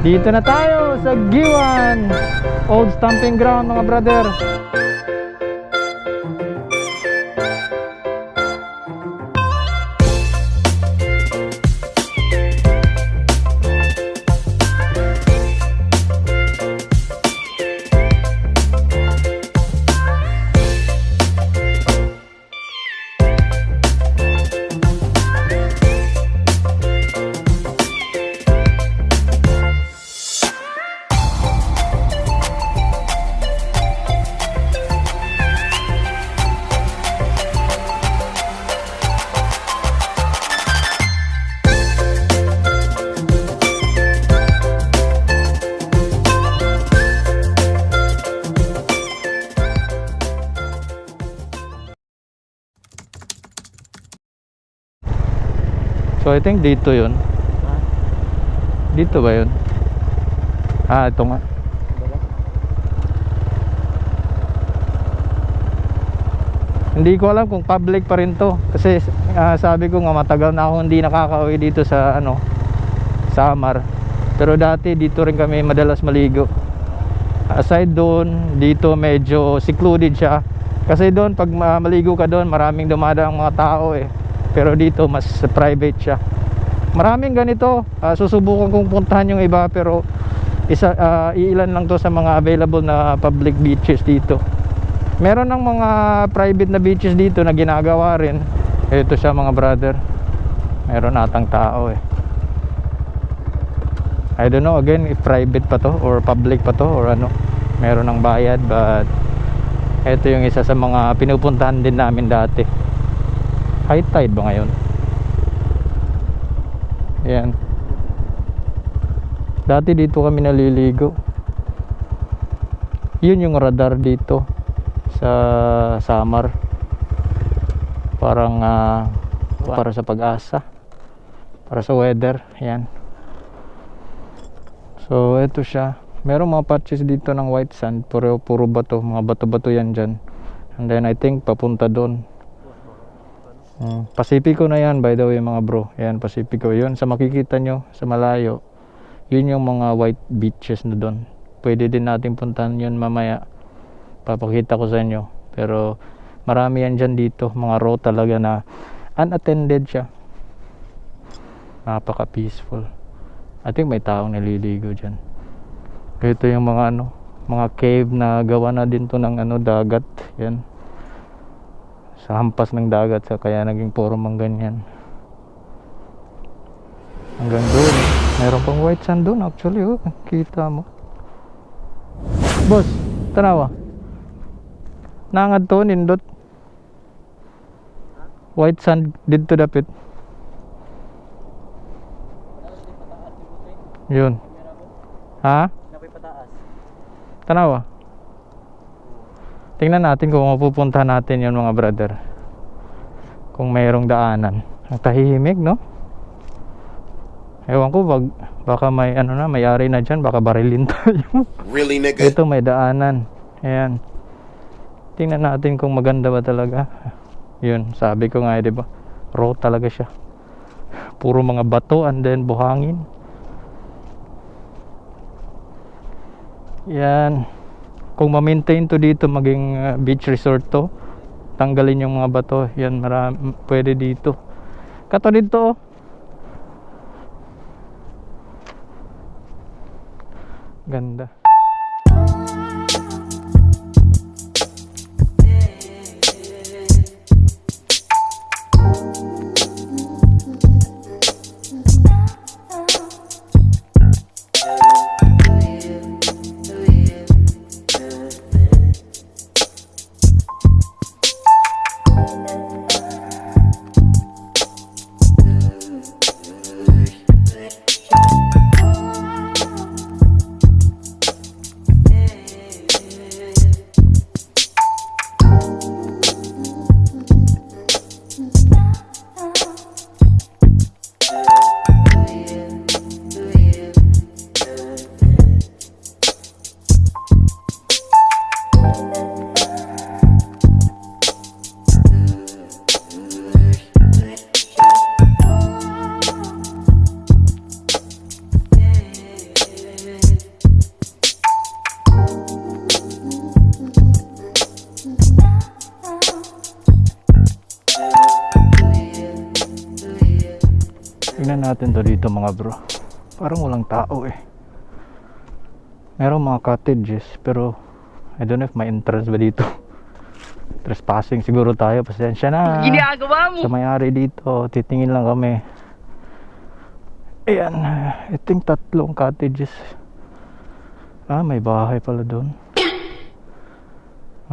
Dito na tayo sa Giwan. Old Stamping Ground mga brother So I think dito yun. Dito ba yun? Ah ito nga. Hindi ko alam kung public pa rin to. Kasi ah, sabi ko nga matagal na ako hindi nakakauwi dito sa ano Samar Pero dati dito rin kami madalas maligo. Aside doon, dito medyo secluded siya. Kasi doon pag ma- maligo ka doon maraming dumadaang mga tao eh Pero dito mas private siya Maraming ganito Ah, Susubukan kong puntahan yung iba pero isa, ah, iilan lang to sa mga available na public beaches dito Meron ng mga private na beaches dito na ginagawa rin. Ito siya mga brother. Meron atang tao eh. I don't know again if private pa to or public pa to or ano. Meron ng bayad but ito yung isa sa mga pinupuntahan din namin dati. High tide ba ngayon? Yan. Dati dito kami naliligo. Yun yung radar dito sa Samar. Parang ah, para sa pag-asa. Para sa weather. Yan so ito siya. Merong mga patches dito ng white sand. Puro, puro bato. Mga bato-bato yan dyan. And then I think papunta doon Mm, Pacifico na yan by the way mga bro. Yan Pacifico yun sa makikita nyo sa malayo yun yung mga white beaches na doon. Pwede din natin puntahan yun mamaya. Papakita ko sa inyo. Pero marami yan dyan dito. Mga row talaga na unattended siya. Napaka peaceful I think may taong naliligo dyan. Ito yung mga ano mga cave na gawa na din to ng ano dagat. Yan sa hampas ng dagat sa kaya naging puro mang ganyan hanggang doon meron pang white sand doon actually oh kita mo. Boss tanawa. Nangad to nindot. White sand dito dapit yun. Ha? Tanawa tingnan natin kung mapupunta natin yun mga brother kung mayroong daanan ang tahimik no ewan ko wag, baka may ano na may ari na dyan baka barilin tayo Really, nigga? ito may daanan. Ayan. Tingnan natin kung maganda ba talaga. Yun, sabi ko nga, eh, 'di ba? Raw talaga siya. Puro mga bato and then buhangin. Yan. Kung ma-maintain to dito maging uh, beach resort to, tanggalin yung mga bato. Yan, marami, pwede dito. Kato dito, oh. Ganda. Tingnan natin to dito mga bro. Parang walang tao eh. Meron mga cottages pero I don't know if may entrance ba dito. Trespassing siguro tayo. Pasensya na. Ginagawa mo! Sa may-ari dito. Titingin lang kami. Ayan. I think tatlong cottages. Ah, may bahay pala doon.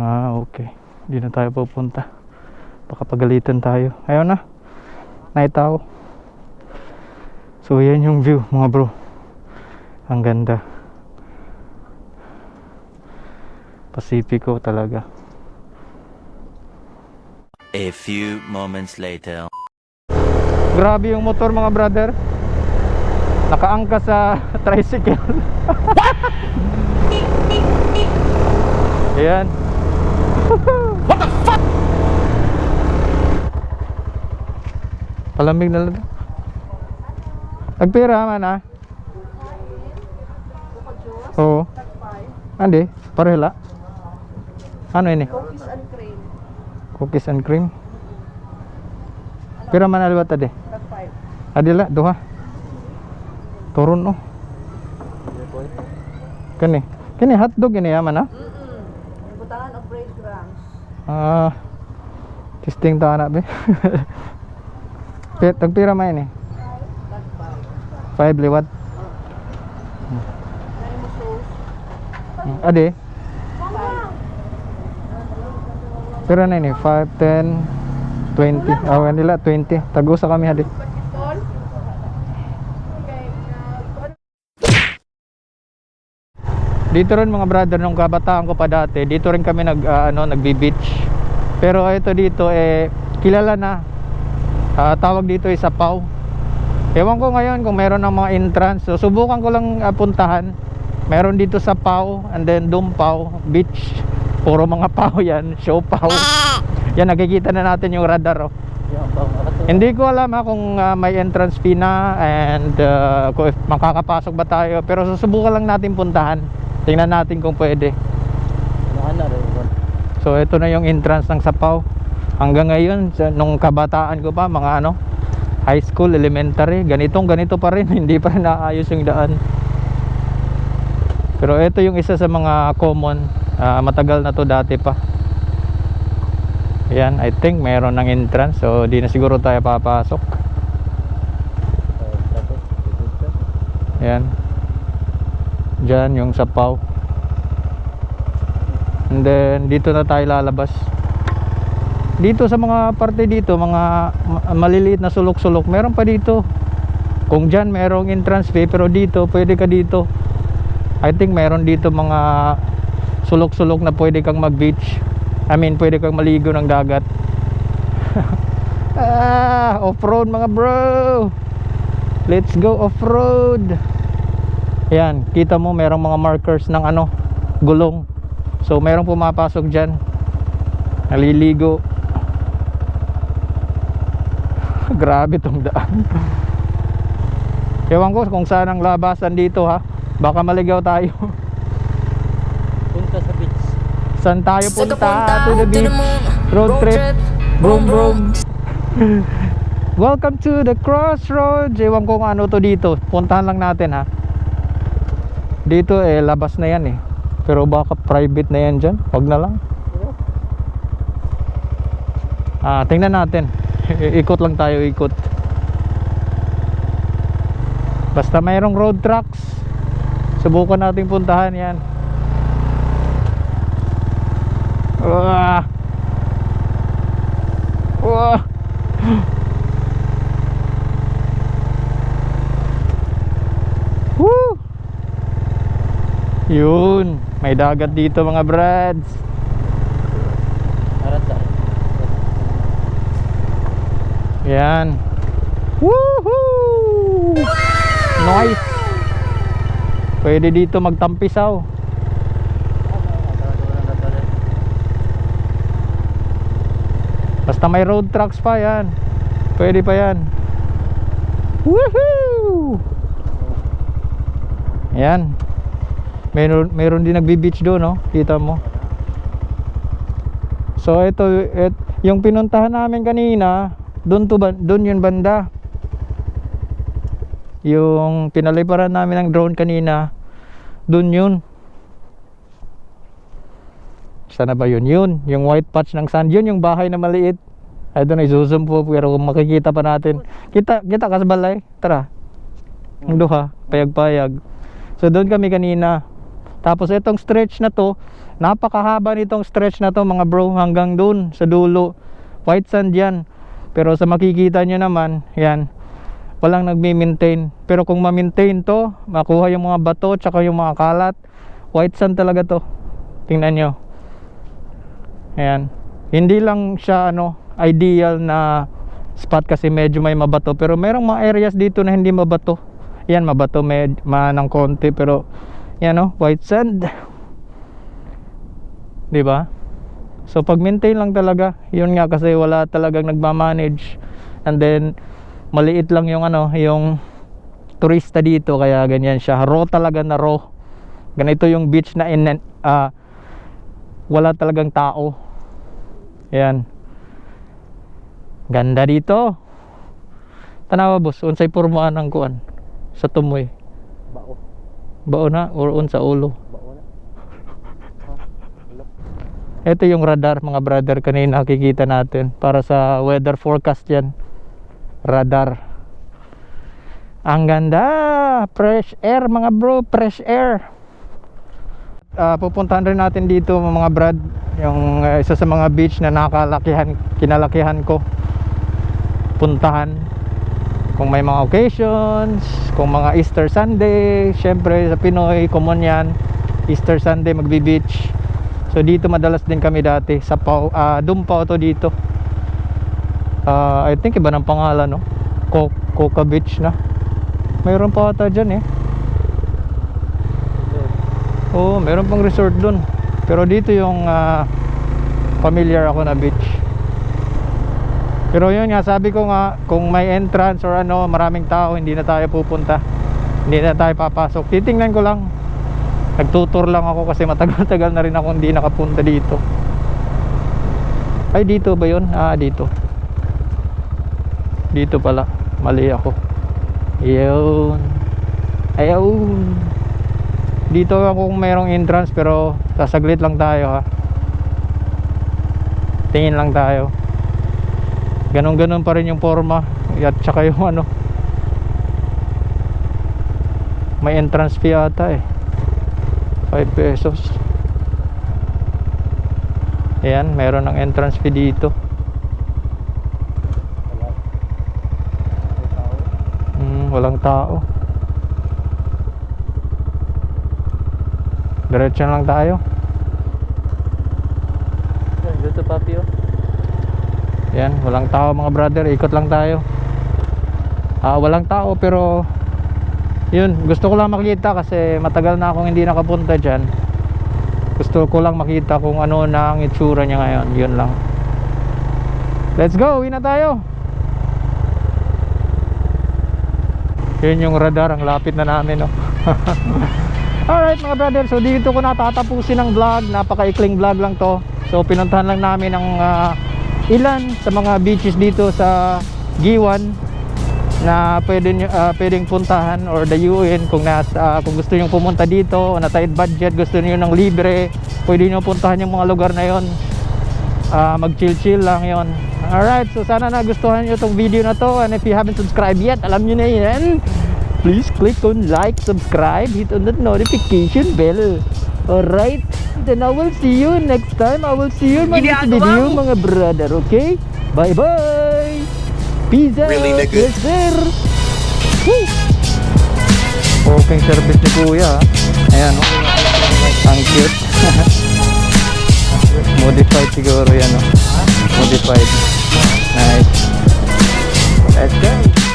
Ah, okay. Hindi na tayo pupunta. Baka pagalitan tayo. Ayun na. Naitaw. So, yan yung view mga bro. Ang ganda. Pacifico talaga. A few moments later. Grabe yung motor mga brother. Nakaangka sa tricycle. Ayan. What the fuck? Palamig na lang. Nagpira man ah. Oo. Andi, parehla. Ano ini? Cookies and cream. Cookies and cream. Pira man aliwat ade? Tag 5. Adila, duha. Turun no. Kani. Kani hotdog ini yaman ha. Mm-mm. Butangan of breadcrumbs. Ah. Testing ta anak be. Pet tagpira man ini. Tag 5. 5 liwat. Ade. Pira na ini? 5, 10, 20. Ah, nila 20. Tagusa kami. Tol? Dito rin mga brother nung kabataan ko pa dati, dito rin kami nag ah, ano, nagbi-beach. Pero ito dito eh kilala na. Ah, tawag dito ay Sapaw. Ewan ko ngayon kung meron ng mga entrance. So subukan ko lang ah, puntahan. Meron dito sa Pau and then Dumpaw Beach. Puro mga pao yan, show pao. Yan nakikita na natin yung radar oh. Hindi ko alam ha kung ah, may entrance fee na and ah, kung if makakapasok ba tayo pero susubukan lang natin puntahan. Tingnan natin kung pwede. So ito na yung entrance ng Sapaw. Hanggang ngayon nung kabataan ko pa mga ano high school, elementary, ganitong ganito pa rin, hindi pa rin naayos yung daan. Pero ito yung isa sa mga common, ah, matagal na to dati pa. Yan, I think meron ng entrance so di na siguro tayo papasok. Yan. Diyan yung sapaw. And then dito na tayo lalabas. Dito sa mga parte dito, mga ma- maliliit na sulok-sulok, meron pa dito. Kung diyan merong entrance fee pero dito pwede ka dito. I think meron dito mga sulok-sulok na pwede kang mag-beach. I mean, pwede kang maligo ng dagat. ah, off-road mga bro. Let's go off-road. Yan, kita mo merong mga markers ng ano, gulong. So merong pumapasok diyan. Naliligo. Grabe tong daan. Ewan ko kung saan ang labasan dito ha. Baka maligaw tayo. Punta sa beach. Saan tayo punta? To the beach. Road trip. Broom broom. Welcome to the crossroads. Ewan ko kung ano to dito. Puntahan lang natin ha. Dito eh labas na yan eh. Pero baka private na yan dyan. Wag na lang. Ah, tingnan natin. Ikot lang tayo, ikot. Basta mayroong road trucks. Subukan natin puntahan yan. Wah. Wah. Woo! Yun, may dagat dito mga brads. Arat lang. Yan. Woohoo! Nice. Pwede dito magtampisaw. Basta may road trucks pa yan. Pwede pa yan. Woohoo! Yan. Meron, meron din nagbi-beach doon, no? Kita mo. So ito, et, yung pinuntahan namin kanina, doon to doon yun banda. yung pinaliparan namin ng drone kanina, dun yun. Sana ba yun? Yun, yung white patch ng sand. Yun yung bahay na maliit. Ay doon, i-zoom po pero makikita pa natin. Kita, kita kasbalay. Tara. Ang duha, payag-payag. So doon kami kanina. Tapos itong stretch na to, napakahaba nitong stretch na to mga bro hanggang doon sa dulo. White sand yan. Pero sa makikita nyo naman, yan, walang nagme-maintain. Pero kung ma-maintain to, makuha yung mga bato tsaka yung mga kalat, white sand talaga to. Tingnan nyo. Ayan. Hindi lang siya ano, ideal na spot kasi medyo may mabato. Pero merong mga areas dito na hindi mabato. Yan, mabato med, ma ng konti. Pero, yan oh, white sand. 'Di ba? So pag maintain lang talaga, yun nga kasi wala talagang nagma-manage. And then maliit lang yung ano, yung turista dito kaya ganyan siya. Raw talaga na raw. Ganito yung beach na in ah, wala talagang tao. Yan. Ganda dito. Tanawa boss, unsay pormaan ng kuan sa tumoy. Bao. Bao na or unsa ulo. Bao na. Ito yung radar mga brother kanina nakikita natin para sa weather forecast yan. Radar. Ang ganda! Fresh air mga bro, fresh air. Ah, pupuntahan rin natin dito mga brad yung uh, isa sa mga beach na nakalakihan, kinalakihan ko. Puntahan kung may mga occasions, kung mga Easter Sunday, syempre sa Pinoy, common yan. Easter Sunday magbi-beach. So dito madalas din kami dati sa Pau, ah Dumpao to dito. Ah, I think iba ng pangalan no. Co Coca Beach na. Mayroon pa ata diyan eh. Oo, meron pang resort dun. Pero dito yung ah, familiar ako na beach. Pero yun nga, sabi ko nga, kung may entrance or ano, maraming tao, hindi na tayo pupunta. Hindi na tayo papasok. Titingnan ko lang. Nagtutur lang ako kasi matagal-tagal na rin ako hindi nakapunta dito. Ay, dito ba yun? Ah, dito. Dito pala. Mali ako. Yun. Ayun. Dito ako kung mayroong entrance pero sasaglit lang tayo ha. Tingin lang tayo. Ganon-ganon pa rin yung forma. At saka yung ano. May entrance fee ata eh. 5 pesos. Ayan, meron ng entrance fee dito. Hmm, walang tao. Diretso lang tayo. Dito papi oh. Yan, walang tao mga brother, ikot lang tayo. Ah, walang tao pero yun, gusto ko lang makita kasi matagal na akong hindi nakapunta diyan. Gusto ko lang makita kung ano na ang itsura niya ngayon, yun lang. Let's go, uwi na tayo. Yun yung radar, ang lapit na namin, no. Alright mga brother, so dito ko natatapusin ang vlog. Napakaikling vlog lang to. So pinuntahan lang namin ang ah, ilan sa mga beaches dito sa Giwan na pwede nyo, ah, pwedeng puntahan or dayuin kung nasa ah, kung gusto niyo pumunta dito o na tight budget, gusto niyo ng libre, pwede niyo puntahan yung mga lugar na yon. Ah, mag chill chill lang yon. Alright, so sana nagustuhan niyo tong video na to and if you haven't subscribed yet, alam niyo na yan. Please click on like, subscribe, hit on that notification bell. Alright, then I will see you next time. I will see you in my next video mga brother, okay? Bye bye! Pizza! Really, nigga? Yes, sir! Woo! Okay service ni Kuya. Ayan, oh. Ang cute. Modified siguro yan, oh. Modified. Nice. Let's go!